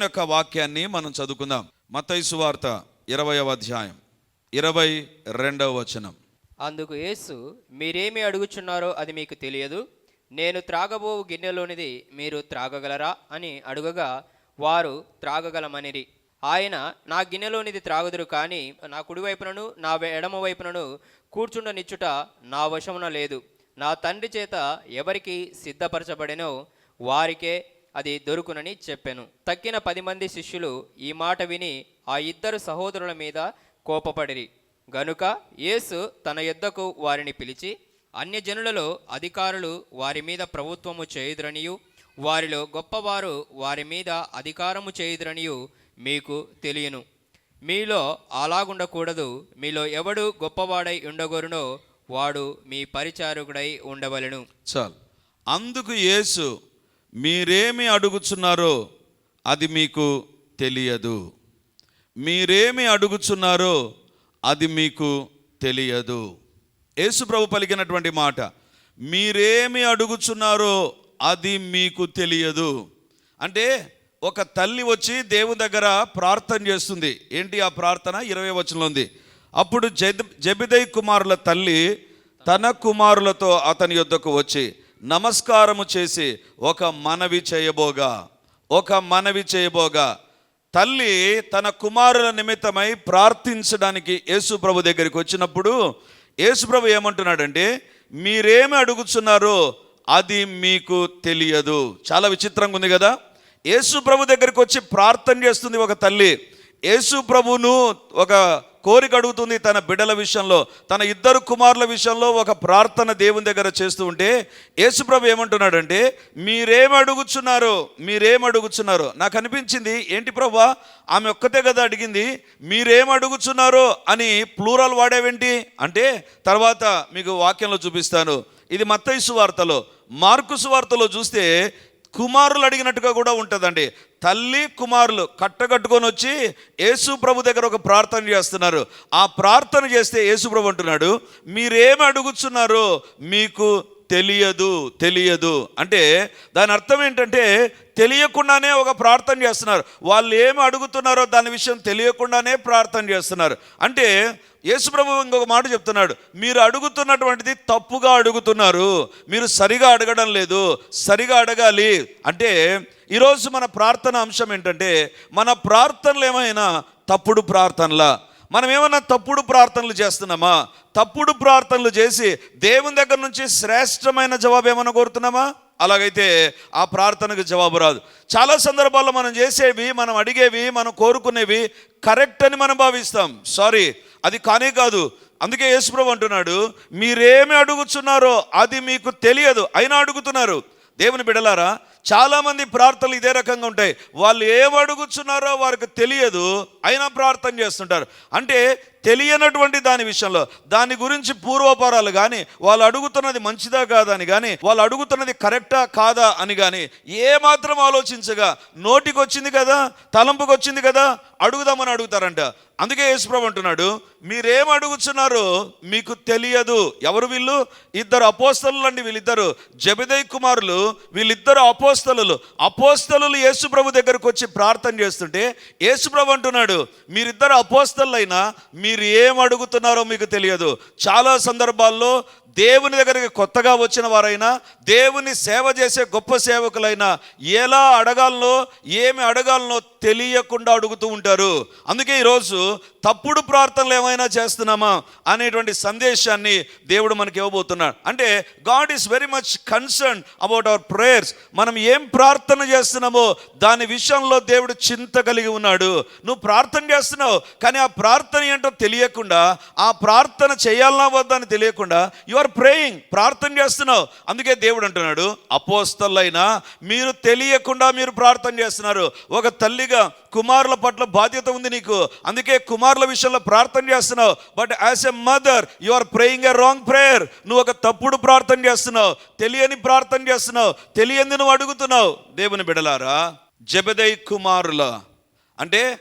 దేవుని యొక్క వాక్యాన్ని మనం చదువుకుందాం. మతైసు వార్త ఇరవయవ అధ్యాయం ఇరవై రెండవ వచనం. అందుకు యేసు మీరేమి అడుగుచున్నారో అది మీకు తెలియదు. నేను త్రాగబోవు గిన్నెలోనిది మీరు త్రాగగలరా? అని అడుగగా వారు త్రాగగలమనిరి. ఆయన నా గిన్నెలోనిది త్రాగుదురు కానీ నా కుడివైపునను నా ఎడమ వైపునను కూర్చుండనిచ్చుట నా వశమున లేదు. నా తండ్రి చేత ఎవరికి సిద్ధపరచబడినో వారికే అది దొరుకునని చెప్పాను. తక్కిన పది మంది శిష్యులు ఈ మాట విని ఆ ఇద్దరు సహోదరుల మీద కోపపడిరి. గనుక యేసు తన యుద్ధకు వారిని పిలిచి అన్యజనులలో అధికారులు వారి మీద ప్రభుత్వము చేయుదురనియు వారిలో గొప్పవారు వారి మీద అధికారము చేయుదురనియు మీకు తెలియను. మీలో అలాగుండకూడదు మీలో ఎవడు గొప్పవాడై ఉండగోరునో వాడు మీ పరిచారకుడై ఉండవలెను. చాలు. అందుకు యేసు మీరేమి అడుగుచున్నారో అది మీకు తెలియదు. మీరేమి అడుగుచున్నారో అది మీకు తెలియదు. యేసుప్రభు పలికినటువంటి మాట మీరేమి అడుగుచున్నారో అది మీకు తెలియదు. అంటే ఒక తల్లి వచ్చి దేవుని దగ్గర ప్రార్థన చేస్తుంది. ఏంటి ఆ ప్రార్థన? ఇరవై వచనంలో ఉంది. అప్పుడు జబిదై కుమారుల తల్లి తన కుమారులతో అతని యొద్దకు వచ్చి నమస్కారము చేసి ఒక మనవి చేయబోగా ఒక మనవి చేయబోగా. తల్లి తన కుమారుల నిమిత్తమై ప్రార్థించడానికి యేసు ప్రభు దగ్గరికి వచ్చినప్పుడు యేసు ప్రభు ఏమంటున్నాడంటే మీరేమి అడుగుతున్నారో అది మీకు తెలియదు. చాలా విచిత్రంగా ఉంది కదా? యేసు ప్రభు దగ్గరికి వచ్చి ప్రార్థన చేస్తుంది ఒక తల్లి. యేసు ప్రభును ఒక కోరిక అడుగుతుంది తన బిడ్డల విషయంలో తన ఇద్దరు కుమారుల విషయంలో ఒక ప్రార్థన దేవుని దగ్గర చేస్తూ ఉంటే యేసుప్రభు ఏమంటున్నాడంటే మీరేం అడుగుచున్నారో? మీరేం అడుగుచున్నారో? నాకు అనిపించింది ఏంటి ప్రభా? ఆమె ఒక్కతే కదా అడిగింది మీరేం అడుగుచున్నారో? అని ప్లూరల్ వాడేవేంటి? అంటే తర్వాత మీకు వాక్యంలో చూపిస్తాను. ఇది మత్తయి వార్తలో మార్కుసు వార్తలో చూస్తే కుమారులు అడిగినట్టుగా కూడా ఉంటుందండి. తల్లి కుమారులు కట్టగట్టుకొని వచ్చి యేసు ప్రభు దగ్గర ఒక ప్రార్థన చేస్తున్నారు. ఆ ప్రార్థన చేస్తే యేసు ప్రభు అంటున్నాడు మీరేమి అడుగుతున్నారు? మీకు తెలియదు తెలియదు. అంటే దాని అర్థం ఏంటంటే తెలియకుండానే ఒక ప్రార్థన చేస్తున్నారు. వాళ్ళు ఏమి అడుగుతున్నారో దాని విషయం తెలియకుండానే ప్రార్థన చేస్తున్నారు. అంటే యేసుప్రభు ఇంకొక మాట చెప్తున్నాడు. మీరు అడుగుతున్నటువంటిది తప్పుగా అడుగుతున్నారు. మీరు సరిగా అడగడం లేదు. సరిగా అడగాలి. అంటే ఈరోజు మన ప్రార్థన అంశం ఏంటంటే మన ప్రార్థనలు ఏమైనా తప్పుడు ప్రార్థనలా మనం ఏమన్నా తప్పుడు ప్రార్థనలు చేస్తున్నామా? తప్పుడు ప్రార్థనలు చేసి దేవుని దగ్గర నుంచి శ్రేష్టమైన జవాబు ఏమైనా కోరుతున్నామా? అలాగైతే ఆ ప్రార్థనకు జవాబు రాదు. చాలా సందర్భాల్లో మనం చేసేవి మనం అడిగేవి మనం కోరుకునేవి కరెక్ట్ అని మనం భావిస్తాం. సారీ అది కానే కాదు. అందుకే యేసుప్రభు అంటున్నాడు మీరేమి అడుగుతున్నారో అది మీకు తెలియదు. అయినా అడుగుతున్నారు. దేవుని బిడలారా చాలామంది ప్రార్థనలు ఇదే రకంగా ఉంటాయి. వాళ్ళు ఏమడుగుచున్నారో వారికి తెలియదు అయినా ప్రార్థన చేస్తుంటారు. అంటే తెలియనటువంటి దాని విషయంలో దాని గురించి పూర్వపరాలు కానీ వాళ్ళు అడుగుతున్నది మంచిదా కాదా అని కానీ వాళ్ళు అడుగుతున్నది కరెక్టా కాదా అని కానీ ఏ మాత్రం ఆలోచించగా నోటికి వచ్చింది కదా తలంపుకి వచ్చింది కదా అడుగుదామని అడుగుతారంట. అందుకే యేసుప్రభు అంటున్నాడు మీరేం అడుగుతున్నారో మీకు తెలియదు. ఎవరు వీళ్ళు? ఇద్దరు అపోస్తలు అండి వీళ్ళిద్దరు. జబిదయ్ కుమారులు వీళ్ళిద్దరు అపోస్తలు అపోస్తలు యేసుప్రభు దగ్గరకు వచ్చి ప్రార్థన చేస్తుంటే యేసుప్రభు అంటున్నాడు మీరిద్దరు అపోస్తలైనా మీరు ఏం అడుగుతున్నారో మీకు తెలియదు. చాలా సందర్భాల్లో దేవుని దగ్గరికి కొత్తగా వచ్చిన వారైనా దేవుని సేవ చేసే గొప్ప సేవకులైనా ఎలా అడగాలనో ఏమి అడగాలనో తెలియకుండా అడుగుతూ ఉంటారు. అందుకే ఈరోజు తప్పుడు ప్రార్థనలు ఏమైనా చేస్తున్నామా అనేటువంటి సందేశాన్ని దేవుడు మనకి ఇవ్వబోతున్నాడు. అంటే God is very much concern about our prayers. మనం ఏం ప్రార్థన చేస్తున్నామో దాని విషయంలో దేవుడు చింత కలిగి ఉన్నాడు. నువ్వు ప్రార్థన చేస్తున్నావు కానీ ఆ ప్రార్థన ఏంటో తెలియకుండా ఆ ప్రార్థన చేయాలన్నా వద్దని తెలియకుండా యు ఆర్ ప్రేయింగ్ ప్రార్థన చేస్తున్నావు. అందుకే దేవుడు అంటున్నాడు అపోస్తలైనా మీరు తెలియకుండా మీరు ప్రార్థన చేస్తున్నారు. ఒక తల్లిగా కుమారుల పట్ల బాధ్యత ఉంది నీకు. అందుకే కుమారుల విషయంలో ప్రార్థన చేస్తున్నావు. But as a mother you are praying a wrong prayer నువ్వు ఒక తప్పుడు ప్రార్థన చేస్తున్నావు. తెలియని ప్రార్థన చేస్తున్నావు. తెలియని నువ్వు అడుగుతున్నావు. దేవుని బిడలారా జబదై కుమారుల అంటే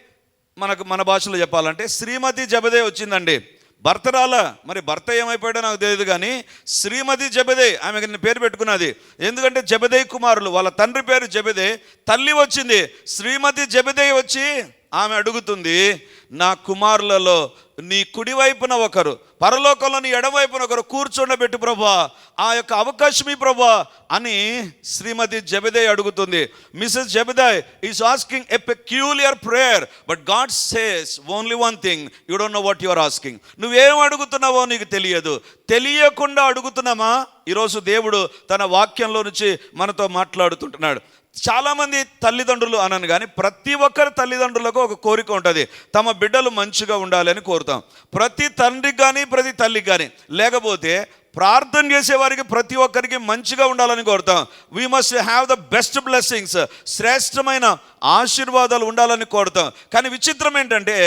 మనకు మన భాషలో చెప్పాలంటే శ్రీమతి జబదే వచ్చిందండి. భర్త రాలా? మరి భర్త ఏమైపోయాడో నాకు తెలియదు కానీ శ్రీమతి జబెదే ఆమెకి నేను పేరు పెట్టుకున్నది. ఎందుకంటే జబెదే కుమారులు వాళ్ళ తండ్రి పేరు జబెదే. తల్లి వచ్చింది. శ్రీమతి జబెదే వచ్చి ఆమె అడుగుతుంది నా కుమారులలో నీ కుడివైపున ఒకరు పరలోకంలో నీ ఎడవైపున ఒకరు కూర్చుండబెట్టు ప్రభా ఆ యొక్క అవకాశం ఈ ప్రభా అని శ్రీమతి జబిదే అడుగుతుంది. Mrs Zebedee is asking a peculiar prayer but God says only one thing you don't know what your asking. నువ్వేం అడుగుతున్నావో నీకు తెలియదు. తెలియకుండా అడుగుతున్నామా? ఈరోజు దేవుడు తన వాక్యంలో నుంచి మనతో మాట్లాడుతుంటున్నాడు. చాలామంది తల్లిదండ్రులు అనను కానీ ప్రతి ఒక్కరి తల్లిదండ్రులకు ఒక కోరిక ఉంటుంది. తమ బిడ్డలు మంచిగా ఉండాలని కోరుతాం. ప్రతి తండ్రికి కానీ ప్రతి తల్లికి కానీ లేకపోతే ప్రార్థన చేసేవారికి ప్రతి ఒక్కరికి మంచిగా ఉండాలని కోరుతాం. We must have the best blessings శ్రేష్టమైన ఆశీర్వాదాలు ఉండాలని కోరుతాం. కానీ విచిత్రం ఏంటంటే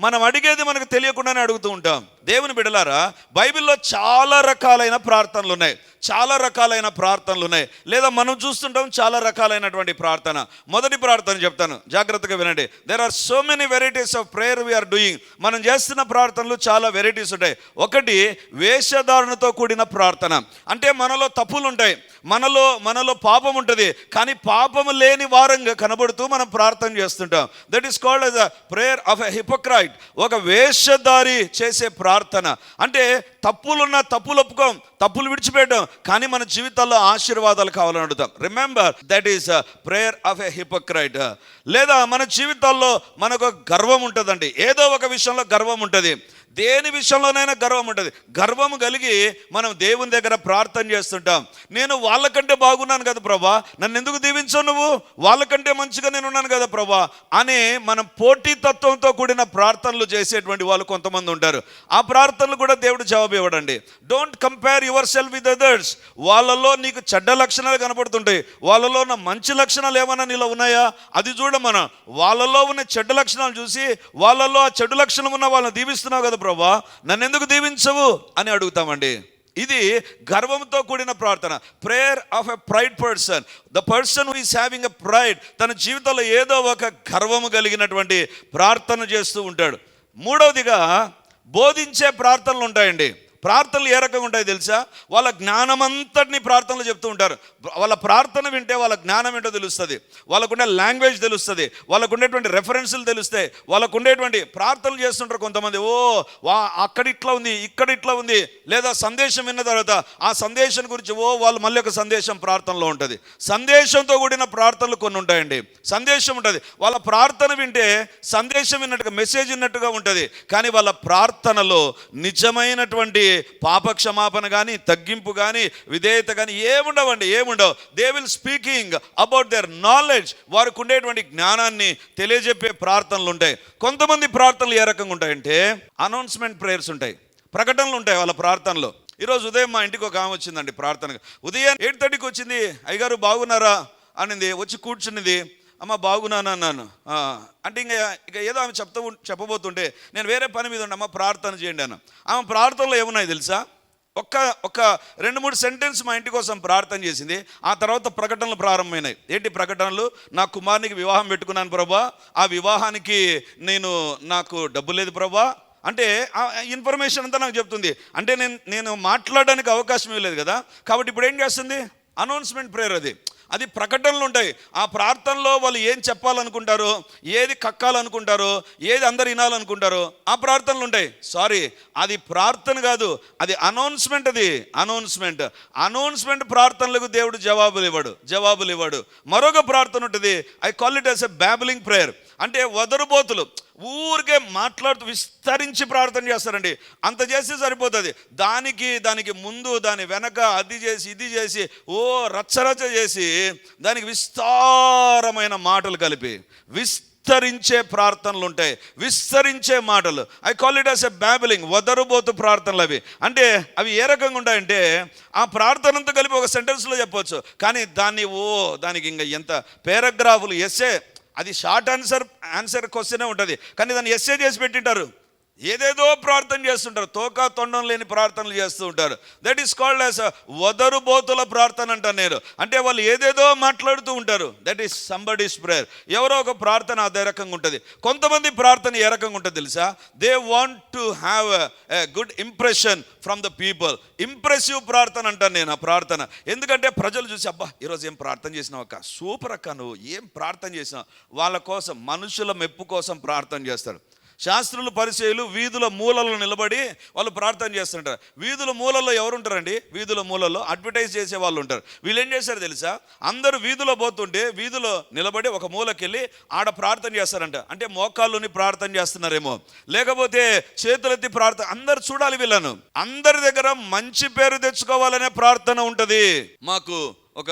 మనం అడిగేది మనకు తెలియకుండానే అడుగుతూ ఉంటాం. దేవుని బిడలారా బైబిల్లో చాలా రకాలైన ప్రార్థనలు ఉన్నాయి. చాలా రకాలైన ప్రార్థనలు ఉన్నాయి. లేదా మనం చూస్తుంటాం చాలా రకాలైనటువంటి ప్రార్థన. మొదటి ప్రార్థన చెప్తాను. జాగ్రత్తగా వినండి. There are so many varieties of prayer we are doing మనం చేస్తున్న ప్రార్థనలు చాలా వెరైటీస్ ఉంటాయి. ఒకటి వేషధారణతో కూడిన ప్రార్థన. అంటే మనలో తప్పులు ఉంటాయి మనలో మనలో పాపం ఉంటుంది. కానీ పాపం లేని వారంగా కనబడుతూ మనం ప్రార్థన చేస్తుంటాం. That is called as a prayer of a hypocrite ఒక వేషధారి చేసే ప్రార్థన. అంటే తప్పులున్న తప్పులు ఒప్పుకోం తప్పులు విడిచిపెట్టాం కానీ మన జీవితాల్లో ఆశీర్వాదాలు కావాలని అడుగుతాం. Remember that is prayer of a hypocrite లేదా మన జీవితాల్లో మనకు గర్వం ఉంటుందండి. ఏదో ఒక విషయంలో గర్వం ఉంటుంది. దేని విషయంలోనైనా గర్వం ఉంటుంది. గర్వం కలిగి మనం దేవుని దగ్గర ప్రార్థన చేస్తుంటాం. నేను వాళ్ళకంటే బాగున్నాను కదా ప్రభా. నన్ను ఎందుకు దీవించు నువ్వు? వాళ్ళకంటే మంచిగా నేను ఉన్నాను కదా ప్రభా. అని మనం పోటీతత్వంతో కూడిన ప్రార్థనలు చేసేటువంటి వాళ్ళు కొంతమంది ఉంటారు. ఆ ప్రార్థనలు కూడా దేవుడు జవాబు ఇవ్వడండి. Don't compare yourself with others వాళ్ళలో నీకు చెడ్డ లక్షణాలు కనపడుతుంటాయి. వాళ్ళలో ఉన్న మంచి లక్షణాలు ఏమైనా నీలో ఉన్నాయా? అది చూడ మనం వాళ్ళలో ఉన్న చెడ్డ లక్షణాలు చూసి వాళ్ళలో ఆ చెడు లక్షణం ఉన్న వాళ్ళని దీవిస్తున్నావు కదా ప్రభా నన్ను ఎందుకు దీవించవు అని అడుగుతామండి. ఇది గర్వంతో కూడిన ప్రార్థన. Prayer of a pride person the person who is having a pride తన జీవితంలో ఏదో ఒక గర్వము కలిగినటువంటి ప్రార్థన చేస్తూ ఉంటాడు. మూడవదిగా బోధించే ప్రార్థనలు ఉంటాయండి. ప్రార్థనలు ఏ రకంగా ఉంటాయి తెలుసా? వాళ్ళ జ్ఞానమంతటిని ప్రార్థనలు చెప్తూ ఉంటారు. వాళ్ళ ప్రార్థన వింటే వాళ్ళ జ్ఞానం ఏంటో తెలుస్తుంది. వాళ్ళకుండే లాంగ్వేజ్ తెలుస్తుంది. వాళ్ళకు ఉండేటువంటి రెఫరెన్సులు తెలుస్తాయి. వాళ్ళకు ఉండేటువంటి ప్రార్థనలు చేస్తుంటారు కొంతమంది. ఓ వా అక్కడ ఇట్లా ఉంది ఇక్కడ ఇట్లా ఉంది. లేదా సందేశం విన్న తర్వాత ఆ సందేశం గురించి ఓ వాళ్ళు మళ్ళీ ఒక సందేశం ప్రార్థనలో ఉంటుంది. సందేశంతో కూడిన ప్రార్థనలు కొన్ని ఉంటాయండి. సందేశం ఉంటుంది. వాళ్ళ ప్రార్థన వింటే సందేశం విన్నట్టుగా మెసేజ్ విన్నట్టుగా ఉంటుంది. కానీ వాళ్ళ ప్రార్థనలో నిజమైనటువంటి పాపక్షమాపణ కానీ తగ్గింపు కానీ విధేయత కానీ ఏముండవండి ఏముండవు. They will speaking about their knowledge వారికి ఉండేటువంటి జ్ఞానాన్ని తెలియజెప్పే ప్రార్థనలు ఉంటాయి కొంతమంది ప్రార్థనలు ఏ రకంగా ఉంటాయంటే అనౌన్స్మెంట్ ప్రేయర్స్ ఉంటాయి. ప్రకటనలు ఉంటాయి వాళ్ళ ప్రార్థనలో. ఈరోజు ఉదయం మా ఇంటికి ఒక ఆమె వచ్చిందండి ప్రార్థనగా. ఉదయం ఎయిట్ థర్టీకి వచ్చింది. అయ్యగారు బాగున్నారా? అనింది. వచ్చి కూర్చున్నది అమ్మ బాగున్నాను అన్నాను. అంటే ఇంకా ఇక ఏదో ఆమె చెప్తూ చెప్పబోతుంటే నేను వేరే పని మీద ఉండి అమ్మ ప్రార్థన చేయండి అన్న ఆమె ప్రార్థనలో ఏమున్నాయి తెలుసా? ఒక్క ఒక రెండు మూడు సెంటెన్స్ మా ఇంటి కోసం ప్రార్థన చేసింది. ఆ తర్వాత ప్రకటనలు ప్రారంభమైనాయి. ఏంటి ప్రకటనలు? నా కుమారునికి వివాహం పెట్టుకున్నాను ప్రభా. ఆ వివాహానికి నేను నాకు డబ్బు లేదు ప్రభా. అంటే ఆ ఇన్ఫర్మేషన్ అంతా నాకు చెప్తుంది. అంటే నేను నేను మాట్లాడడానికి అవకాశం ఇవ్వలేదు కదా. కాబట్టి ఇప్పుడు ఏం చేస్తుంది? అనౌన్స్మెంట్ ప్రేయర్ అది. అది ప్రకటనలు ఉంటాయి. ఆ ప్రార్థనలో వాళ్ళు ఏం చెప్పాలనుకుంటారో ఏది కక్కాలనుకుంటారో ఏది అందరు వినాలనుకుంటారో ఆ ప్రార్థనలు ఉంటాయి. సారీ అది ప్రార్థన కాదు అది అనౌన్స్మెంట్ అది. అనౌన్స్మెంట్ అనౌన్స్మెంట్ ప్రార్థనలకు దేవుడు జవాబులు ఇవ్వడు. జవాబులు ఇవ్వడు. మరొక ప్రార్థన ఉంటుంది. I call it as a babbling prayer అంటే వదరుబోతులు. ఊరికే మాట్లాడుతూ విస్తరించి ప్రార్థన చేస్తారండి. అంత చేస్తే సరిపోతుంది. దానికి దానికి ముందు దాని వెనక అది చేసి ఇది చేసి ఓ రచ్చరచ్చ చేసి దానికి విస్తారమైన మాటలు కలిపి విస్తరించే ప్రార్థనలు ఉంటాయి. విస్తరించే మాటలు. I call it as a babbling వదరుబోతు ప్రార్థనలు అవి. అంటే అవి ఏ రకంగా ఉంటాయంటే ఆ ప్రార్థనంతా కలిపి ఒక సెంటెన్స్లో చెప్పవచ్చు కానీ దాన్ని ఓ దానికి ఇంకా ఎంత పేరాగ్రాఫులు ఎస్సే అది షార్ట్ ఆన్సర్ ఆన్సర్ క్వశ్చనే ఉంటుంది. కానీ దాన్ని ఎస్సే చేసి పెట్టింటారు. ఏదేదో ప్రార్థన చేస్తుంటారు. తోక తొండం లేని ప్రార్థనలు చేస్తూ ఉంటారు. దట్ ఈస్ కాల్డ్ యాజ్ వదరు బోతుల ప్రార్థన అంటాను నేను. అంటే వాళ్ళు ఏదేదో మాట్లాడుతూ ఉంటారు. దట్ ఈస్ సంబడీస్ ప్రేయర్ ఎవరో ఒక ప్రార్థన అదే రకంగా ఉంటుంది. కొంతమంది ప్రార్థన ఏ రకంగా ఉంటుంది తెలుసా? They want to have a good impression from the people impressive ప్రార్థన అంటాను నేను ఆ ప్రార్థన. ఎందుకంటే ప్రజలు చూసి అబ్బా ఈరోజు ఏం ప్రార్థన చేసినావు అక్క? సూపర్ అక్క నువ్వు. ఏం ప్రార్థన చేసినావు? వాళ్ళ కోసం మనుషుల మెప్పు కోసం ప్రార్థన చేస్తారు. శాస్త్రులు పరిచయలు వీధుల మూలలో నిలబడి వాళ్ళు ప్రార్థన చేస్తుంటారు. వీధుల మూలలో ఎవరుంటారండి? వీధుల మూలలో అడ్వర్టైజ్ చేసే వాళ్ళు ఉంటారు. వీళ్ళు ఏం చేశారు తెలుసా? అందరూ వీధిలో పోతుంటే వీధిలో నిలబడి ఒక మూలకెళ్ళి ఆడ ప్రార్థన చేస్తారంట. అంటే మోకాళ్ళుని ప్రార్థన చేస్తున్నారేమో. లేకపోతే చేతులెత్తి ప్రార్థన అందరు చూడాలి వీళ్ళను. అందరి దగ్గర మంచి పేరు తెచ్చుకోవాలనే ప్రార్థన ఉంటుంది. మాకు ఒక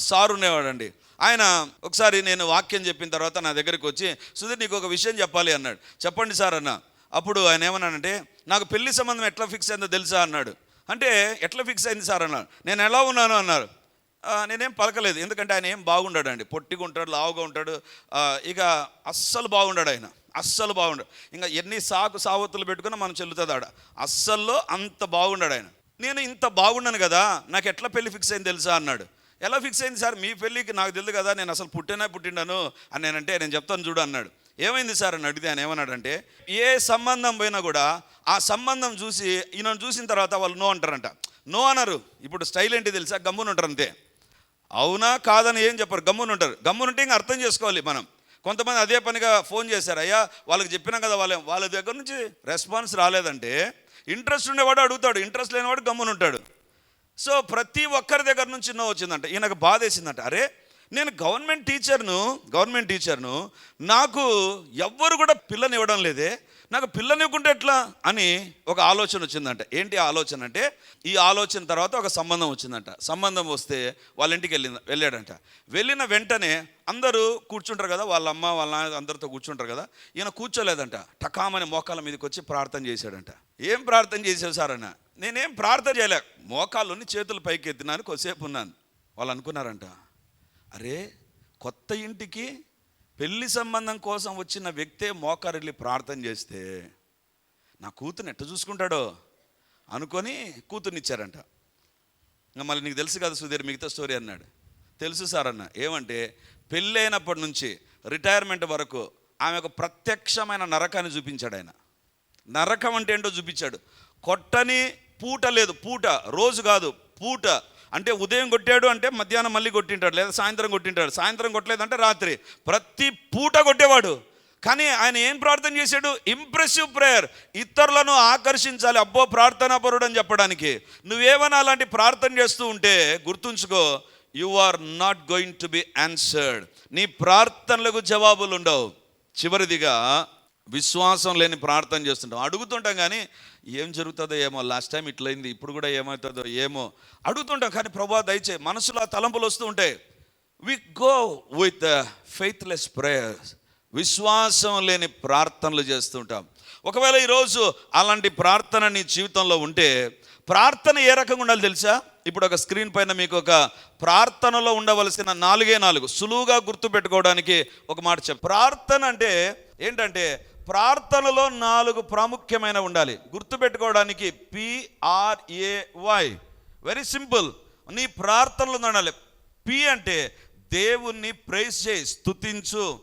సారు ఉండేవాడండి ఆయన ఒకసారి నేను వాక్యం చెప్పిన తర్వాత నా దగ్గరికి వచ్చి సుధీర్ నీకు ఒక విషయం చెప్పాలి అన్నాడు. చెప్పండి సార్ అన్న. అప్పుడు ఆయన ఏమన్నాడంటే నాకు పెళ్ళి సంబంధం ఎట్లా ఫిక్స్ అయిందో తెలుసా అన్నాడు. అంటే ఎట్లా ఫిక్స్ అయింది సార్ అన్నాడు. నేను ఎలా ఉన్నాను అన్నారు. నేనేం పలకలేదు. ఎందుకంటే ఆయన ఏం బాగుండాడు అండి పొట్టిగా ఉంటాడు లావుగా ఉంటాడు. ఇక అస్సలు బాగుండాడు ఆయన. అస్సలు బాగుండాడు. ఇంకా ఎన్ని సాకు సావత్తులు పెట్టుకున్నా మనం చెల్లుతుంది ఆడ. అస్సల్లో అంత బాగుండాడు ఆయన. నేను ఇంత బాగున్నాను కదా నాకు ఎట్లా పెళ్ళి ఫిక్స్ అయింది తెలుసా అన్నాడు. ఎలా ఫిక్స్ అయింది సార్? మీ పెళ్ళికి నాకు తెలియదు కదా నేను అసలు పుట్టినా పుట్టిండాను? అని నేనంటే నేను చెప్తాను చూడు అన్నాడు. ఏమైంది సార్? అని అడిగితే ఆయన ఏమన్నాడంటే ఏ సంబంధం పోయినా కూడా ఆ సంబంధం చూసి ఈయనను చూసిన తర్వాత వాళ్ళు నో అంటారంట. నో అనరు. ఇప్పుడు స్టైల్ ఏంటి తెలుసా? గమ్మున ఉంటారు అంతే. అవునా కాదని ఏం చెప్పరు. గమ్మున ఉంటారు. గమ్మునుంటే ఇంకా అర్థం చేసుకోవాలి మనం. కొంతమంది అదే పనిగా ఫోన్ చేశారు. అయ్యా వాళ్ళకి చెప్పినాం కదా వాళ్ళ. వాళ్ళ దగ్గర నుంచి రెస్పాన్స్ రాలేదంటే ఇంట్రెస్ట్ ఉండేవాడు అడుగుతాడు. ఇంట్రెస్ట్ లేనివాడు గమ్మున ఉంటాడు. సో ప్రతి ఒక్కరి దగ్గర నుంచి నో వచ్చిందంట. ఈయనకు బాధ వేసిందంట అరే నేను గవర్నమెంట్ టీచర్ను గవర్నమెంట్ టీచర్ను నాకు ఎవ్వరు కూడా పిల్లని ఇవ్వడం లేదే. నాకు పిల్లనివ్వకుంటే ఎట్లా? అని ఒక ఆలోచన వచ్చిందంట. ఏంటి ఆలోచన అంటే ఈ ఆలోచన తర్వాత ఒక సంబంధం వచ్చిందంట. సంబంధం వస్తే వాళ్ళ ఇంటికి వెళ్ళింది వెళ్ళాడంట. వెళ్ళిన వెంటనే అందరూ కూర్చుంటారు కదా వాళ్ళ అమ్మ వాళ్ళ నాన్న అందరితో కూర్చుంటారు కదా ఈయన కూర్చోలేదంట. టకామని మోకాల మీదకి వచ్చి ప్రార్థన చేశాడంట. ఏం ప్రార్థన చేసావు సార్ అన్న? నేనేం ప్రార్థన చేయలే. మోకాళ్ళని చేతులు పైకి ఎత్తినాను కొద్దిసేపు ఉన్నాను. వాళ్ళు అనుకున్నారంట. అరే కొత్త ఇంటికి పెళ్ళి సంబంధం కోసం వచ్చిన వ్యక్తే మోకారెళ్ళి ప్రార్థన చేస్తే నా కూతుర్ని ఎట్ట చూసుకుంటాడో అనుకొని కూతుర్నిచ్చారంట. ఇంకా మళ్ళీ నీకు తెలుసు కదా సుధీర్ మిగతా స్టోరీ అన్నాడు. తెలుసు సార్ అన్న ఏమంటే పెళ్ళైనప్పటి నుంచి రిటైర్మెంట్ వరకు ఆమె ఒక ప్రత్యక్షమైన నరకాన్ని చూపించాడు ఆయన. నరకం అంటే ఏంటో చూపించాడు. కొట్టని పూట లేదు పూట రోజు కాదు పూట అంటే ఉదయం కొట్టాడు అంటే మధ్యాహ్నం మళ్ళీ కొట్టింటాడు లేదా సాయంత్రం కొట్టింటాడు. సాయంత్రం కొట్టలేదంటే రాత్రి. ప్రతి పూట కొట్టేవాడు. కానీ ఆయన ఏం ప్రార్థన చేశాడు? ఇంప్రెసివ్ ప్రేయర్ ఇతరులను ఆకర్షించాలి. అబ్బో ప్రార్థనా పరుడు అని చెప్పడానికి. నువ్వేమైనా అలాంటి ప్రార్థన చేస్తూ ఉంటే గుర్తుంచుకో you are not going to be answered నీ ప్రార్థనలకు జవాబులు ఉండవు చివరిదిగా విశ్వాసం లేని ప్రార్థన చేస్తుంటాం. అడుగుతుంటాం కానీ ఏం జరుగుతుందో ఏమో లాస్ట్ టైం ఇట్లయింది ఇప్పుడు కూడా ఏమవుతుందో ఏమో అడుగుతుంటాం. కానీ ప్రభా దయచే మనసులో ఆ తలంపులు వస్తూ ఉంటాయి. We go with faithless prayers విశ్వాసం లేని ప్రార్థనలు చేస్తుంటాం. ఒకవేళ ఈరోజు అలాంటి ప్రార్థన నీ జీవితంలో ఉంటే ప్రార్థన ఏ రకంగా ఉండాలి తెలుసా? ఇప్పుడు ఒక స్క్రీన్ పైన మీకు ఒక ప్రార్థనలో ఉండవలసిన నాలుగే నాలుగు. సులువుగా గుర్తుపెట్టుకోవడానికి ఒక మాట చెప్ ప్రార్థన అంటే ఏంటంటే ప్రార్థనలో నాలుగు ప్రాముఖ్యమైన ఉండాలి. గుర్తుపెట్టుకోవడానికి పిఆర్ఏవై వెరీ సింపుల్ నీ ప్రార్థనలు ఉండాలి. పి అంటే దేవుణ్ణి ప్రైజ్ చేయి స్తుతించు.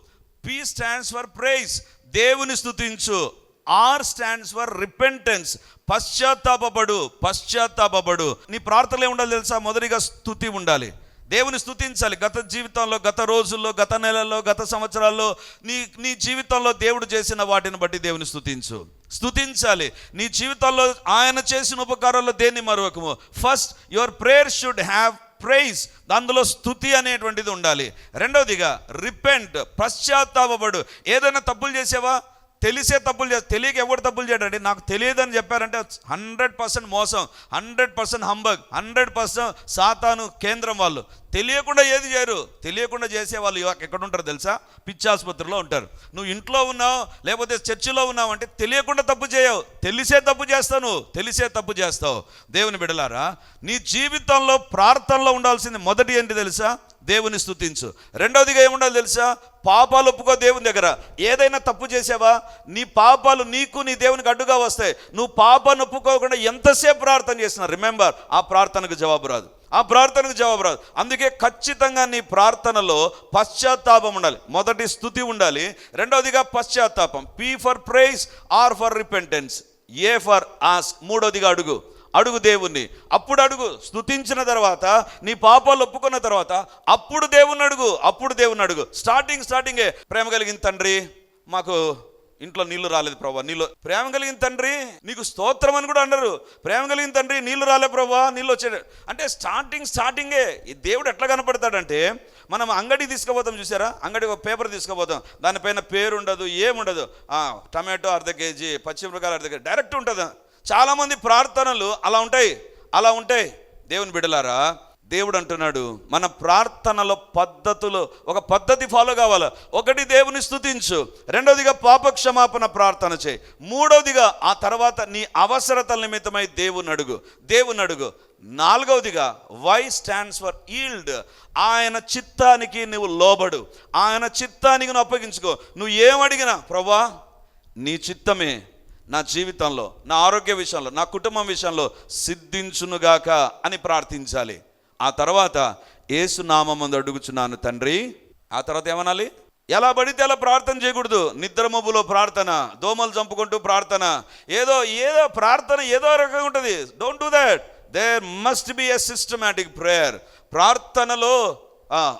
పి స్టాండ్స్ ఫర్ ప్రైజ్ దేవుని స్తుతించు. ఆర్ స్టాండ్స్ ఫర్ రిపెంటెన్స్ పశ్చాత్తాపడు పశ్చాత్తాపడు నీ ప్రార్థనలు ఏముండాలి తెలుసా? మొదటిగా స్థుతి ఉండాలి. దేవుని స్థుతించాలి గత జీవితంలో గత రోజుల్లో గత నెలల్లో గత సంవత్సరాల్లో నీ నీ జీవితంలో దేవుడు చేసిన వాటిని బట్టి దేవుని స్థుతించు స్థుతించాలి నీ జీవితంలో ఆయన చేసిన ఉపకారాల్లో దేన్ని మరొకము? First your prayer should have praise అందులో స్థుతి అనేటువంటిది ఉండాలి. రెండవదిగా రిపెంట్ పశ్చాత్తాపడు ఏదైనా తప్పులు చేసావా? తెలిసే తప్పులు చేస్తా తెలియక ఎవరు తప్పులు చేయడండి? నాకు తెలియదని చెప్పారంటే హండ్రెడ్ పర్సెంట్ మోసం hundred percent humbug hundred percent సాతాను కేంద్రం వాళ్ళు. తెలియకుండా ఏది చేయరు? తెలియకుండా చేసే వాళ్ళు ఎక్కడ ఉంటారు తెలుసా? పిచ్చి ఆసుపత్రిలో ఉంటారు. నువ్వు ఇంట్లో ఉన్నావు లేకపోతే చర్చిలో ఉన్నావు అంటే తెలియకుండా తప్పు చేయవు. తెలిసే తప్పు చేస్తావు నువ్వు. తెలిసే తప్పు చేస్తావు. దేవుని బిడలారా నీ జీవితంలో ప్రార్థనలో ఉండాల్సింది మొదటి ఏంటి తెలుసా? దేవుని స్థుతించు రెండవదిగా ఏముండాలి తెలుసా? పాపాలు ఒప్పుకో దేవుని దగ్గర. ఏదైనా తప్పు చేసావా? నీ పాపాలు నీకు నీ దేవునికి అడ్డుగా వస్తాయి. నువ్వు పాపాన్ని ఒప్పుకోకుండా ఎంతసేపు ప్రార్థన చేసినా రిమెంబర్ ఆ ప్రార్థనకు జవాబు రాదు. ఆ ప్రార్థనకు జవాబు రాదు. అందుకే ఖచ్చితంగా నీ ప్రార్థనలో పశ్చాత్తాపం ఉండాలి. మొదటి స్థుతి ఉండాలి. రెండవదిగా పశ్చాత్తాపం. P for praise R for repentance A for ask మూడవదిగా అడుగు. అడుగు దేవుణ్ణి. అప్పుడు అడుగు. స్తుతించిన తర్వాత నీ పాపాలు ఒప్పుకున్న తర్వాత అప్పుడు దేవుణ్ణి అడుగు అప్పుడు దేవుణ్ణి అడుగు. స్టార్టింగ్ స్టార్టింగే ప్రేమ కలిగిన తండ్రి మాకు ఇంట్లో నీళ్ళు రాలేదు ప్రభా నీళ్ళు ప్రేమ కలిగిన తండ్రి నీకు స్తోత్రం అని కూడా అన్నారు ప్రేమ కలిగిన తండ్రి నీళ్ళు రాలే ప్రభా నీళ్ళు వచ్చాడు అంటే స్టార్టింగ్ స్టార్టింగే ఈ దేవుడు ఎట్లా కనపడతాడంటే మనం అంగడి తీసుకుపోతాం చూసారా? అంగడి ఒక పేపర్ తీసుకుపోతాం. దానిపైన పేరు ఉండదు ఏముండదు టమాటో అర్ధ కేజీ పచ్చిమిరకాయలు అర్ధ కేజీ డైరెక్ట్ ఉంటుంది. చాలామంది ప్రార్థనలు అలా ఉంటాయి అలా ఉంటాయి. దేవుని బిడలారా దేవుడు అంటున్నాడు మన ప్రార్థనలో పద్ధతులు ఒక పద్ధతి ఫాలో కావాలి? ఒకటి దేవుని స్థుతించు రెండవదిగా పాప క్షమాపణ ప్రార్థన చేయి మూడవదిగా ఆ తర్వాత నీ అవసరతల నిమిత్తమై దేవుని అడుగు దేవుని అడుగు. నాలుగవదిగా వై స్టాండ్స్ ఫర్ ఈల్డ్ ఆయన చిత్తానికి నువ్వు లోబడు ఆయన చిత్తానికి నువ్వు అప్పగించుకో. నువ్వు ఏమడిగినా ప్రభా నీ చిత్తమే నా జీవితంలో నా ఆరోగ్య విషయంలో నా కుటుంబం విషయంలో సిద్ధించునుగాక అని ప్రార్థించాలి. ఆ తర్వాత ఏసు ముందు అడుగుచున్నాను తండ్రి. ఆ తర్వాత ఏమనాలి? ఎలా పడితే అలా ప్రార్థన చేయకూడదు. నిద్రమబ్బులో ప్రార్థన దోమలు చంపుకుంటూ ప్రార్థన. ఏదో ఏదో ప్రార్థన ఏదో రకంగా ఉంటుంది. Don't do that there must be a systematic prayer ప్రార్థనలో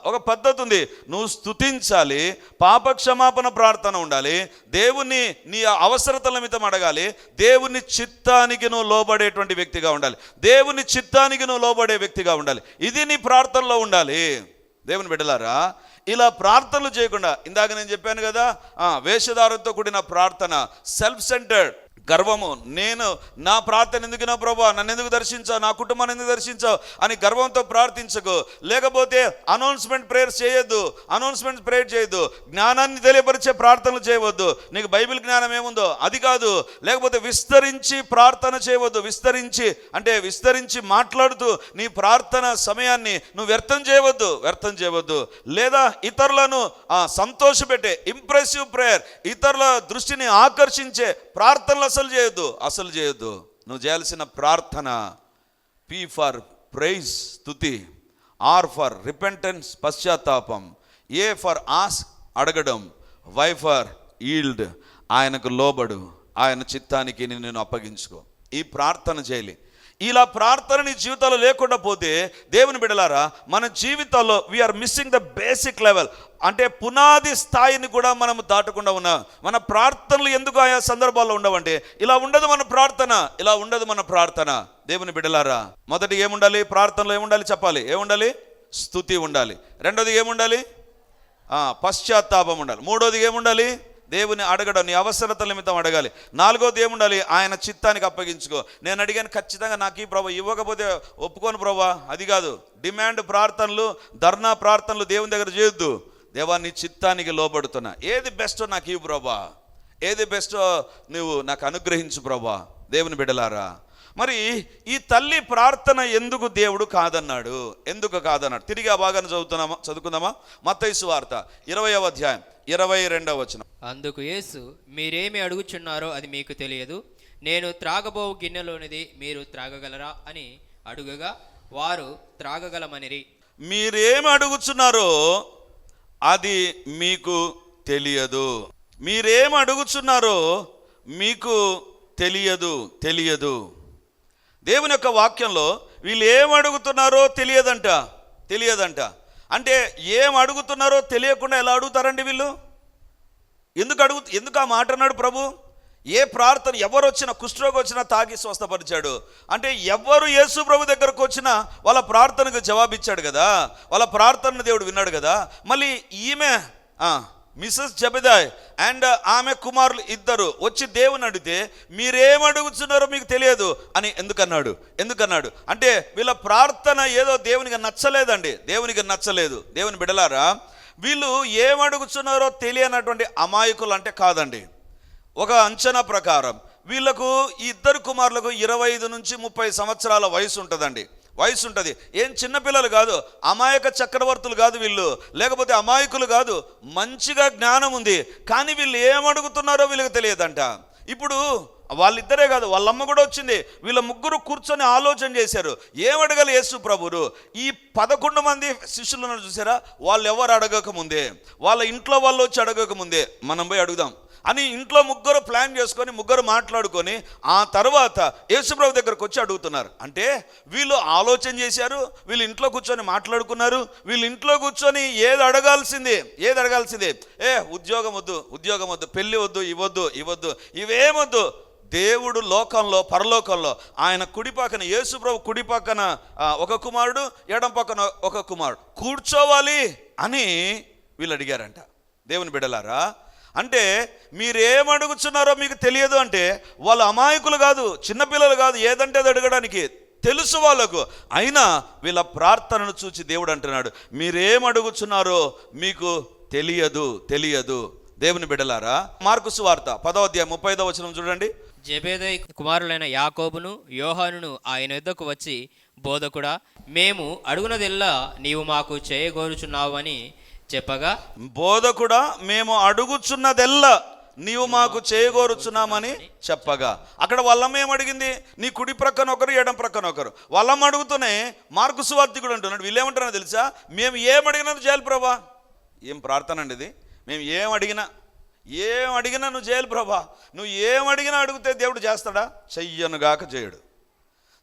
ఒక పద్ధతి ఉంది. నువ్వు స్తుతించాలి పాపక్షమాపణ ప్రార్థన ఉండాలి దేవుని నీ అవసరతల మితం అడగాలి దేవుని చిత్తానికి నువ్వు లోబడేటువంటి వ్యక్తిగా ఉండాలి. దేవుని చిత్తానికి నువ్వు లోబడే వ్యక్తిగా ఉండాలి. ఇది నీ ప్రార్థనలో ఉండాలి. దేవుని బిడ్డలారా ఇలా ప్రార్థనలు చేయకుండా ఇందాక నేను చెప్పాను కదా వేషధారంతో కూడిన ప్రార్థన సెల్ఫ్ సెంటర్డ్ గర్వము. నేను నా ప్రార్థన ఎందుకు నా ప్రభా? నన్ను ఎందుకు దర్శించావు? నా కుటుంబాన్ని ఎందుకు దర్శించావు? అని గర్వంతో ప్రార్థించకు. లేకపోతే అనౌన్స్మెంట్ ప్రేయర్ చేయొద్దు. అనౌన్స్మెంట్ ప్రేయర్ చేయొద్దు. జ్ఞానాన్ని తెలియపరిచే ప్రార్థనలు చేయవద్దు. నీకు బైబిల్ జ్ఞానం ఏముందో? అది కాదు. లేకపోతే విస్తరించి ప్రార్థన చేయవద్దు. విస్తరించి అంటే విస్తరించి మాట్లాడుతూ నీ ప్రార్థన సమయాన్ని నువ్వు వ్యర్థం చేయవద్దు. వ్యర్థం చేయవద్దు. లేదా ఇతరులను సంతోషపెట్టే ఇంప్రెసివ్ ప్రేయర్ ఇతరుల దృష్టిని ఆకర్షించే ప్రార్థనల అసలు చేయొద్దు అసలు చేయొద్దు. నువ్వు చేయాల్సిన ప్రార్థన పీ ఫర్ ప్రైజ్ స్తుతి. ఆర్ ఫర్ రిపెంటెన్స్ పశ్చాత్తాపం. ఏ ఫర్ ఆస్ అడగడం. వై ఫర్ ఈల్డ్ ఆయనకు లోబడు. ఆయన చిత్తానికి నిన్ను అప్పగించుకో. ఈ ప్రార్థన చేయాలి. ఇలా ప్రార్థన నీ జీవితంలో లేకుండా పోతే దేవుని బిడలారా మన జీవితాల్లో we are missing the basic level అంటే పునాది స్థాయిని కూడా మనం దాటకుండా ఉన్నాం మన ప్రార్థనలు ఎందుకు ఆయా సందర్భాల్లో ఉండవంటే ఇలా ఉండదు మన ప్రార్థన ఇలా ఉండదు మన ప్రార్థన. దేవుని బిడలారా మొదటి ఏముండాలి? ప్రార్థనలో ఏముండాలి చెప్పాలి? ఏముండాలి? స్థుతి ఉండాలి. రెండోది ఏముండాలి? పశ్చాత్తాపం ఉండాలి. మూడోది ఏముండాలి? దేవుని అడగడం నీ అవసరతల నిమిత్తం అడగాలి. నాలుగోది ఏముండాలి ఆయన చిత్తానికి అప్పగించుకో. నేను అడిగాను ఖచ్చితంగా నాకు ఈ ప్రభా ఇవ్వకపోతే ఒప్పుకోను ప్రభా. అది కాదు. డిమాండ్ ప్రార్థనలు ధర్నా ప్రార్థనలు దేవుని దగ్గర చేయొద్దు. దేవా నీ చిత్తానికి లోబడుతున్నా. ఏది బెస్టో నాకు ఇవ్వు ప్రభా. ఏది బెస్టో నువ్వు నాకు అనుగ్రహించు ప్రభా. దేవుని బిడలారా మరి ఈ తల్లి ప్రార్థన ఎందుకు దేవుడు కాదన్నాడు? ఎందుకు కాదన్నాడు? తిరిగి ఆ భాగాన్ని చదువుతున్నామా? చదువుకుందామా? మత్తైసు వార్త ఇరవయవ అధ్యాయం ఇరవై రెండవ వచనం. అందుకు యేసు మీరేమి అడుగుచున్నారో అది మీకు తెలియదు. నేను త్రాగబోవు గిన్నెలోనిది మీరు త్రాగగలరా అని అడుగగా వారు త్రాగగలమనిరి. మీరేమి అడుగుచున్నారో అది మీకు తెలియదు. మీరేం అడుగుచున్నారో మీకు తెలియదు తెలియదు. దేవుని యొక్క వాక్యంలో వీళ్ళు ఏం అడుగుతున్నారో తెలియదంట తెలియదంట. అంటే ఏం అడుగుతున్నారో తెలియకుండా ఎలా అడుగుతారండి వీళ్ళు? ఎందుకు అడుగు ఎందుకు ఆ మాట అన్నాడు ప్రభు? ఏ ప్రార్థన ఎవరు వచ్చినా కుష్ఠరోగి వచ్చినా తాగి స్వస్థపరిచాడు. అంటే ఎవరు యేసు ప్రభు దగ్గరకు వచ్చినా వాళ్ళ ప్రార్థనకు జవాబిచ్చాడు కదా. వాళ్ళ ప్రార్థనను దేవుడు విన్నాడు కదా. మళ్ళీ ఈమె మిసెస్ జబెదాయ్ అండ్ ఆమె కుమారులు ఇద్దరు వచ్చి దేవుని అడిగితే మీరేమడుగుతున్నారో మీకు తెలియదు అని ఎందుకన్నాడు? ఎందుకన్నాడు? అంటే వీళ్ళ ప్రార్థన ఏదో దేవునికి నచ్చలేదండి. దేవునికి నచ్చలేదు. దేవుని బిడలారా వీళ్ళు ఏమడుగుతున్నారో తెలియనటువంటి అమాయకులు అంటే కాదండి. ఒక అంచనా ప్రకారం వీళ్ళకు ఈ ఇద్దరు కుమారులకు ఇరవై ఐదు నుంచి ముప్పై సంవత్సరాల వయసు ఉంటుందండి. వయసు ఉంటుంది ఏం చిన్నపిల్లలు కాదు అమాయక చక్రవర్తులు కాదు వీళ్ళు. లేకపోతే అమాయకులు కాదు మంచిగా జ్ఞానం ఉంది. కానీ వీళ్ళు ఏమడుగుతున్నారో వీళ్ళకి తెలియదంట. ఇప్పుడు వాళ్ళిద్దరే కాదు వాళ్ళమ్మ కూడా వచ్చింది. వీళ్ళ ముగ్గురు కూర్చొని ఆలోచన చేశారు. ఏం యేసు ప్రభురు ఈ పదకొండు మంది శిష్యులు ఉన్నారు చూసారా? వాళ్ళు ఎవరు అడగకముందే? వాళ్ళ ఇంట్లో వాళ్ళు వచ్చి అడగకముందే? మనం పోయి అడుగుదాం. అని ఇంట్లో ముగ్గురు ప్లాన్ చేసుకొని ముగ్గురు మాట్లాడుకొని ఆ తర్వాత యేసుప్రభు దగ్గరకు వచ్చి అడుగుతున్నారు. అంటే వీళ్ళు ఆలోచన చేశారు వీళ్ళు ఇంట్లో కూర్చొని మాట్లాడుకున్నారు వీళ్ళు ఇంట్లో కూర్చొని ఏది అడగాల్సింది ఏది అడగాల్సిందే? ఏ ఉద్యోగం వద్దు ఉద్యోగం వద్దు పెళ్ళి వద్దు ఇవ్వద్దు ఇవ్వద్దు ఇవేమొద్దు దేవుడు లోకంలో పరలోకంలో ఆయన కుడి పక్కన యేసుప్రభు కుడి పక్కన ఒక కుమారుడు ఎడం పక్కన ఒక కుమారుడు. కూర్చోవాలి అని వీళ్ళు అడిగారంట. దేవుని బిడలారా అంటే మీరేమడుగుచున్నారో మీకు తెలియదు అంటే వాళ్ళు అమాయకులు కాదు చిన్నపిల్లలు కాదు ఏదంటే అది అడగడానికి తెలుసు వాళ్ళకు. అయినా వీళ్ళ ప్రార్థనను చూచి దేవుడు అంటున్నాడు మీరేమడుగుతున్నారో మీకు తెలియదు తెలియదు. దేవుని బిడలారా మార్కుసు వార్త పదవ ముప్పై ఐదవ వచనం చూడండి. జబేదయ్ కుమారులైన యాకోబును యోహానును ఆయన యుద్ధకు వచ్చి బోధకుడా మేము అడుగునదెల్లా నీవు మాకు చేయగోరుచున్నావు అని చెప్పగా బోధకుడా మేము అడుగుచున్నదెల్లా నీవు మాకు చేయగోరుచున్నామని చెప్పగా. అక్కడ వాళ్ళమ్మ ఏం అడిగింది నీ కుడి ప్రక్కన ఒకరు ఎడం ప్రక్కన ఒకరు. వాళ్ళమ్మ అడుగుతూనే మార్కు సువార్తికుడు అంటున్నాడు. వీళ్ళేమంటున్నా తెలుసా? మేము ఏం అడిగినా చేయాలి ప్రభా? ఏం ప్రార్థన అండి ఇది? మేము ఏం అడిగినా ఏం అడిగినా నువ్వు చేయాలి ప్రభా. నువ్వు ఏం అడిగినా అడిగితే దేవుడు చేస్తాడా? చెయ్యనుగాక చేయడు.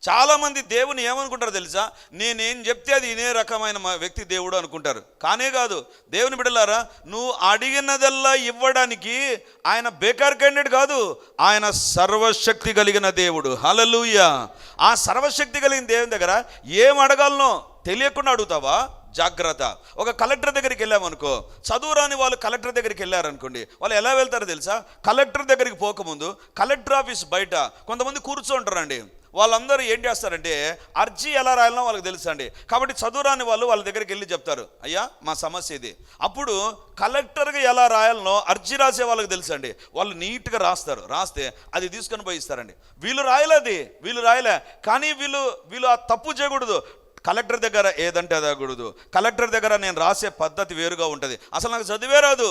చాలామంది దేవుని ఏమనుకుంటారు తెలుసా? నేనేం చెప్తే అది ఇదే రకమైన మా వ్యక్తి దేవుడు అనుకుంటారు. కానే కాదు దేవుని బిడ్డలారా నువ్వు అడిగినదల్లా ఇవ్వడానికి ఆయన బేకార్ క్యాండిడేట్ కాదు ఆయన సర్వశక్తి కలిగిన దేవుడు. హలలుయ ఆ సర్వశక్తి కలిగిన దేవుని దగ్గర ఏం అడగాలనో తెలియకుండా అడుగుతావా? జాగ్రత్త. ఒక కలెక్టర్ దగ్గరికి వెళ్ళామనుకో చదువు రాని వాళ్ళు కలెక్టర్ దగ్గరికి వెళ్ళారనుకోండి వాళ్ళు ఎలా వెళ్తారో తెలుసా? కలెక్టర్ దగ్గరికి పోకముందు కలెక్టర్ ఆఫీస్ బయట కొంతమంది కూర్చోంటారండి. వాళ్ళందరూ ఏం చేస్తారంటే అర్జీ ఎలా రాయాలనో వాళ్ళకి తెలుసు అండి. కాబట్టి చదువు రాని వాళ్ళు వాళ్ళ దగ్గరికి వెళ్ళి చెప్తారు అయ్యా మా సమస్య ఇది. అప్పుడు కలెక్టర్గా ఎలా రాయాలనో అర్జీ రాసే వాళ్ళకి తెలుసు అండి. వాళ్ళు నీట్గా రాస్తారు రాస్తే అది తీసుకొని పోయి ఇస్తారండి. వీళ్ళు రాయలేది వీళ్ళు రాయలే. కానీ వీళ్ళు వీళ్ళు ఆ తప్పు చేయకూడదు. కలెక్టర్ దగ్గర ఏదంటే అదగకూడదు కలెక్టర్ దగ్గర నేను రాసే పద్ధతి వేరుగా ఉంటుంది. అసలు నాకు చదివే రాదు.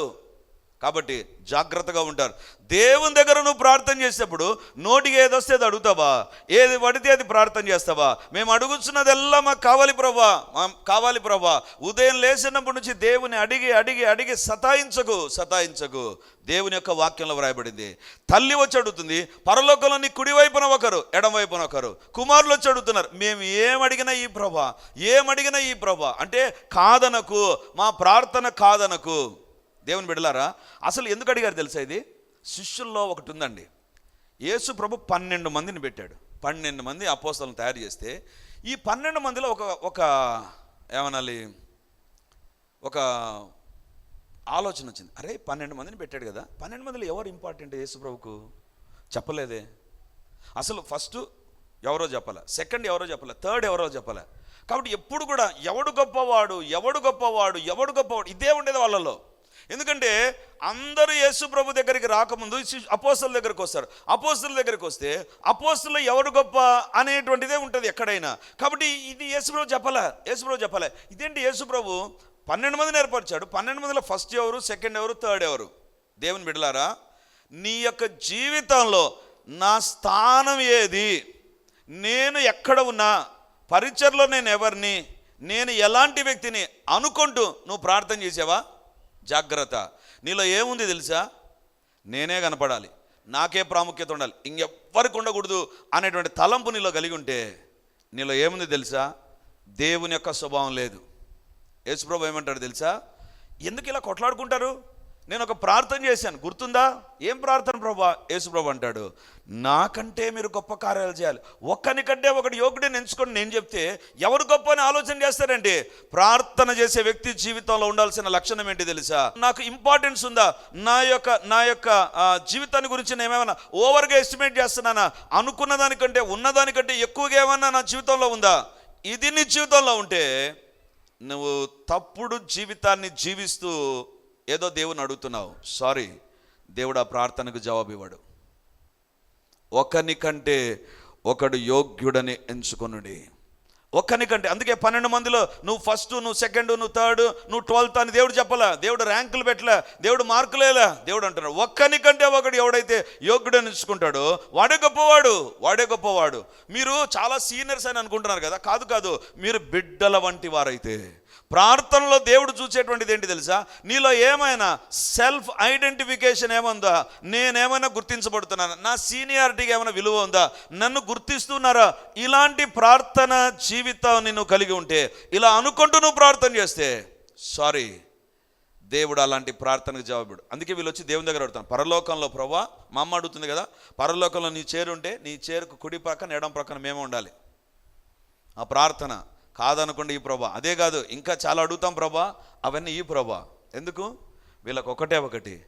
కాబట్టి జాగ్రత్తగా ఉంటారు. దేవుని దగ్గర నువ్వు ప్రార్థన చేసేటప్పుడు నోటికి ఏది వస్తే అది అడుగుతావా? ఏది పడితే అది ప్రార్థన చేస్తావా? మేము అడుగుతున్నదెల్లా మాకు కావాలి ప్రభా కావాలి ప్రభా ఉదయం లేచినప్పటి నుంచి దేవుని అడిగి అడిగి అడిగి సతాయించకు సతాయించకు. దేవుని యొక్క వాక్యంలో వ్రాయబడింది. తల్లి వచ్చి అడుగుతుంది పరలోకంలో నీ కుడి వైపున ఒకరు ఎడం వైపున ఒకరు. కుమారులు వచ్చి అడుగుతున్నారు మేము ఏమడిగినా ఈ ప్రభా ఏమడిగినా అడిగినా ఈ ప్రభా అంటే కాదనకు మా ప్రార్థన కాదనకు. దేవుని బిడలారా అసలు ఎందుకు అడిగారు తెలుసా ఇది? శిష్యుల్లో ఒకటి ఉందండి. యేసు ప్రభు పన్నెండు మందిని పెట్టాడు. పన్నెండు మంది అపోస్తలను తయారు చేస్తే ఈ పన్నెండు మందిలో ఒక ఒక ఏమనాలి ఒక ఆలోచన వచ్చింది. అరే పన్నెండు మందిని పెట్టాడు కదా. పన్నెండు మందిలో ఎవరు ఇంపార్టెంట్ యేసు ప్రభుకు? చెప్పలేదే. అసలు ఫస్ట్ ఎవరో చెప్పాల? సెకండ్ ఎవరో చెప్పాల? థర్డ్ ఎవరో చెప్పాల? కాబట్టి ఎప్పుడు కూడా ఎవడు గొప్పవాడు ఎవడు గొప్పవాడు ఎవడు గొప్పవాడు ఇదే ఉండేది వాళ్ళలో. ఎందుకంటే అందరూ యేసు ప్రభు దగ్గరికి రాకముందు అపోసల దగ్గరికి వస్తారు. అపోస్తుల దగ్గరికి వస్తే అపోస్తులు ఎవరు గొప్ప అనేటువంటిదే ఉంటుంది ఎక్కడైనా. కాబట్టి ఇది యేసుప్రభు చెప్పలే యేసుప్రభు చెప్పలే. ఇదేంటి యేసుప్రభు పన్నెండు మందిని ఏర్పరిచాడు. పన్నెండు మందిలో ఫస్ట్ ఎవరు సెకండ్ ఎవరు థర్డ్ ఎవరు? దేవుని బిడ్డలారా నీ యొక్క జీవితంలో నా స్థానం ఏది? నేను ఎక్కడ ఉన్నా పరిచర్లో నేను ఎవరిని నేను ఎలాంటి వ్యక్తిని అనుకుంటూ నువ్వు ప్రార్థన చేసావా? జాగ్రత్త. నీలో ఏముంది తెలుసా? నేనే కనపడాలి. నాకే ప్రాముఖ్యత ఉండాలి. ఇంకెవ్వరికి ఉండకూడదు అనేటువంటి తలంపు నీలో కలిగి ఉంటే నీలో ఏముంది తెలుసా? దేవుని యొక్క స్వభావం లేదు. యేసుప్రభు ఏమంటాడు తెలుసా? ఎందుకు ఇలా కొట్లాడుకుంటారు? నేను ఒక ప్రార్థన చేశాను. గుర్తుందా? ఏం ప్రార్థన ప్రభా? యేసుప్రభు అంటాడు నాకంటే మీరు గొప్ప కార్యాలు చేయాలి. ఒక్కనికంటే ఒకటి యోగుడిని ఎంచుకొని నేను చెప్తే ఎవరు గొప్ప అని ఆలోచన చేస్తారండి? ప్రార్థన చేసే వ్యక్తి జీవితంలో ఉండాల్సిన లక్షణం ఏంటి తెలుసా? నాకు ఇంపార్టెన్స్ ఉందా? నా యొక్క నా యొక్క జీవితాన్ని గురించి నేను ఏమైనా ఓవర్గా ఎస్టిమేట్ చేస్తున్నానా? అనుకున్న దానికంటే ఉన్నదానికంటే ఎక్కువగా ఏమన్నా నా జీవితంలో ఉందా? ఇది నీ జీవితంలో ఉంటే నువ్వు తప్పుడు జీవితాన్ని జీవిస్తూ ఏదో దేవుని అడుగుతున్నావు సారీ దేవుడు ఆ ప్రార్థనకు జవాబు ఇవ్వడు ఒకని కంటే ఒకడు యోగ్యుడని ఎంచుకొనుడి. ఒక్కనికంటే అందుకే పన్నెండు మందిలో నువ్వు ఫస్ట్ నువ్వు సెకండ్ నువ్వు థర్డ్ నువ్వు ట్వెల్త్ అని దేవుడు చెప్పలా దేవుడు ర్యాంకులు పెట్టలే దేవుడు మార్కులేలా దేవుడు అంటున్నాడు. ఒక్కనికంటే ఒకడు ఎవడైతే యోగ్యుడు ఎంచుకుంటాడో వాడే గొప్పవాడు వాడే గొప్పవాడు. మీరు చాలా సీనియర్స్ అని అనుకుంటున్నారు కదా కాదు కాదు మీరు బిడ్డల వంటి వారైతే. ప్రార్థనలో దేవుడు చూసేటువంటిది ఏంటి తెలుసా? నీలో ఏమైనా సెల్ఫ్ ఐడెంటిఫికేషన్ ఏముందా? నేనేమైనా గుర్తించబడుతున్నాను? నా సీనియారిటీకి ఏమైనా విలువ ఉందా? నన్ను గుర్తిస్తున్నారా? ఇలాంటి ప్రార్థన జీవితాన్ని నువ్వు కలిగి ఉంటే ఇలా అనుకుంటూ నువ్వు ప్రార్థన చేస్తే సారీ దేవుడు అలాంటి ప్రార్థనకు జవాబుడు అందుకే వీళ్ళు వచ్చి దేవుని దగ్గర అడుగుతాను పరలోకంలో ప్రభా మా అమ్మ అడుగుతుంది కదా పరలోకంలో నీ చేరుంటే నీ చేరుకు కుడి ప్రక్కన ఎడం ప్రక్కన మేము ఉండాలి. ఆ ప్రార్థన కాదనుకోండి ఈ ప్రభా. అదే కాదు ఇంకా చాలా అడుగుతాం ప్రభా అవన్నీ ఈ ప్రభా. ఎందుకు? వీళ్ళకు ఒకటే ఒకటి.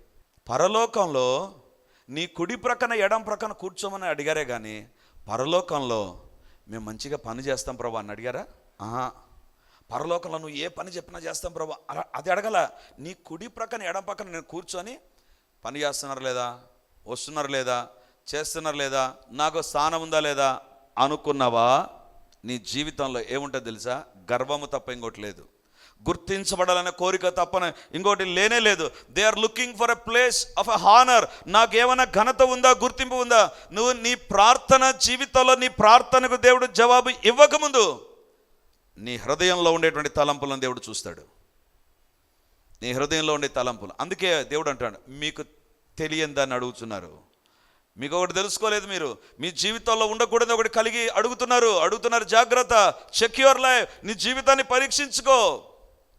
పరలోకంలో నీ కుడి ప్రక్కన ఎడం ప్రక్కన కూర్చోమని అడిగారే కానీ పరలోకంలో మేము మంచిగా పని చేస్తాం ప్రభా అని అడిగారా? ఆహా. పరలోకంలో నువ్వు ఏ పని చెప్పినా చేస్తాం ప్రభా. అది అడగల. నీ కుడి ప్రక్కన ఎడం పక్కన నేను కూర్చొని పని చేస్తున్నారు లేదా? వస్తున్నారు లేదా? చేస్తున్నారు లేదా? నాకు స్థానం ఉందా లేదా? అనుకున్నావా? నీ జీవితంలో ఏముంటుంది తెలుసా? గర్వము తప్ప ఇంకోటి లేదు. గుర్తించబడాలనే కోరిక తప్పన ఇంకోటి లేనే లేదు. They are looking for a place of a honour నాకేమైనా ఘనత ఉందా? గుర్తింపు ఉందా? నువ్వు నీ ప్రార్థన జీవితంలో నీ ప్రార్థనకు దేవుడు జవాబు ఇవ్వకముందు నీ హృదయంలో ఉండేటువంటి తలంపులను దేవుడు చూస్తాడు. నీ హృదయంలో ఉండే తలంపులు. అందుకే దేవుడు అంటాడు మీకు తెలియందని అడుగుతున్నారు. మీకు ఒకటి తెలుసుకోలేదు మీరు. మీ జీవితంలో ఉండకూడదు ఒకటి కలిగి అడుగుతున్నారు. అడుగుతున్నారు జాగ్రత్త. చెక్ యువర్ లైఫ్ నీ జీవితాన్ని పరీక్షించుకో.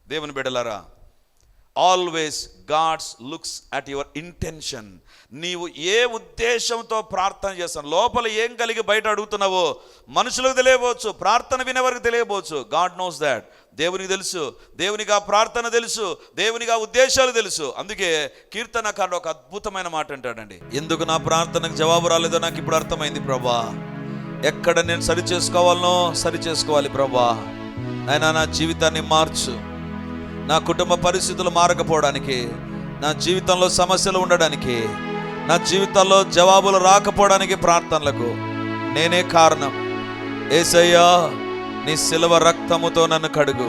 దేవుని బిడలారా always God's looks at your intention నీవు ఏ ఉద్దేశంతో ప్రార్థన చేస్తాను లోపల ఏం కలిగి బయట అడుగుతున్నావో? మనుషులకు తెలియవచ్చు ప్రార్థన వినేవారికి తెలియవచ్చు గాడ్ నోస్ దాట్ దేవునికి తెలుసు. దేవునికి ఆ ప్రార్థన తెలుసు. దేవునికి ఆ ఉద్దేశాలు తెలుసు. అందుకే కీర్తనకారుడు ఒక అద్భుతమైన మాట అంటాడండి. ఎందుకు నా ప్రార్థనకు జవాబు రాలేదో నాకు ఇప్పుడు అర్థమైంది ప్రభా. ఎక్కడ నేను సరి చేసుకోవాలనో సరి చేసుకోవాలి ప్రభా. ఆయన నా జీవితాన్ని మార్చు. నా కుటుంబ పరిస్థితులు మారకపోవడానికి నా జీవితంలో సమస్యలు ఉండడానికి నా జీవితంలో జవాబులు రాకపోవడానికి ప్రార్థనలకు నేనే కారణం. ఏసయ్యా నీ సిలువ రక్తముతో నన్ను కడుగు.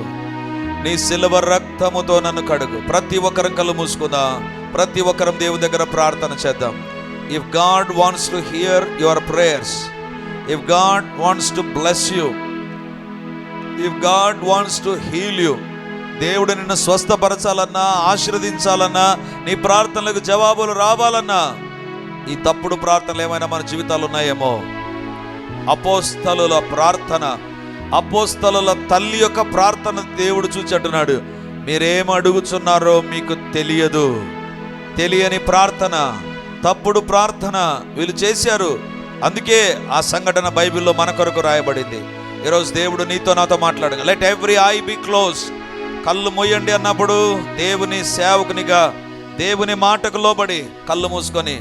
నీ సిలువ రక్తముతో నన్ను కడుగు. ప్రతి ఒక్కరం కళ్ళు మూసుకుందా. ప్రతి ఒక్కరం దేవుని దగ్గర ప్రార్థన చేద్దాం. If God wants to hear your prayers if God wants to bless you if God wants to heal you దేవుడు నిన్ను స్వస్థపరచాలన్నా ఆశీర్వదించాలన్నా నీ ప్రార్థనలకు జవాబులు రావాలన్నా ఈ తప్పుడు ప్రార్థనలు ఏమైనా మన జీవితాలు ఉన్నాయేమో? అపోస్తలుల ప్రార్థన అపోస్తలుల తల్లి యొక్క ప్రార్థన దేవుడు చూచి అంటున్నాడు మీరేం అడుగుచున్నారో మీకు తెలియదు. తెలియని ప్రార్థన తప్పుడు ప్రార్థన వీళ్ళు చేశారు. అందుకే ఆ సంఘటన బైబిల్లో మన కొరకు రాయబడింది. ఈరోజు దేవుడు నీతో నాతో మాట్లాడు let every eye be close కళ్ళు మొయ్యండి అన్నప్పుడు దేవుని సేవకునిగా దేవుని మాటకు లోబడి కళ్ళు మూసుకొని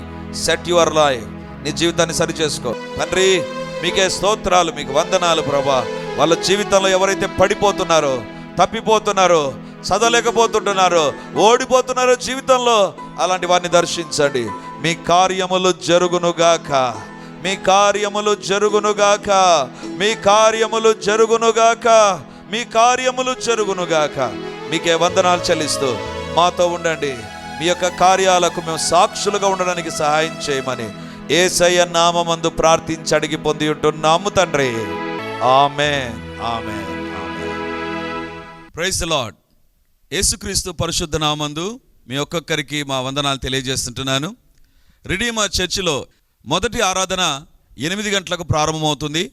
సెట్ యువర్ లైఫ్ నీ జీవితాన్ని సరి చేసుకో. తండ్రి మీకే స్తోత్రాలు మీకు వందనాలు ప్రభా. వాళ్ళ జీవితంలో ఎవరైతే పడిపోతున్నారో తప్పిపోతున్నారో చదవలేకపోతుంటున్నారో ఓడిపోతున్నారో జీవితంలో అలాంటి వారిని దర్శించండి. మీ కార్యములు జరుగునుగాక మీ కార్యములు జరుగునుగాక మీ కార్యములు జరుగునుగాక మీ కార్యములు జరుగునుగాక. మీకే వందనాలు చెల్లిస్తూ మాతో ఉండండి. మీ యొక్క కార్యాలకు మేము సాక్షులుగా ఉండడానికి సహాయం చేయమని ఏసయ్య నామందు ప్రార్థించి అడిగి పొంది ఉంటున్నాము తండ్రి. ఆమె ఆమె ప్రైజ్ లాడ్ యేసుక్రీస్తు పరిశుద్ధ నామందు మీ ఒక్కొక్కరికి మా వందనాలు తెలియజేస్తుంటున్నాను. రిడీమా చర్చిలో మొదటి ఆరాధన ఎనిమిది గంటలకు ప్రారంభమవుతుంది.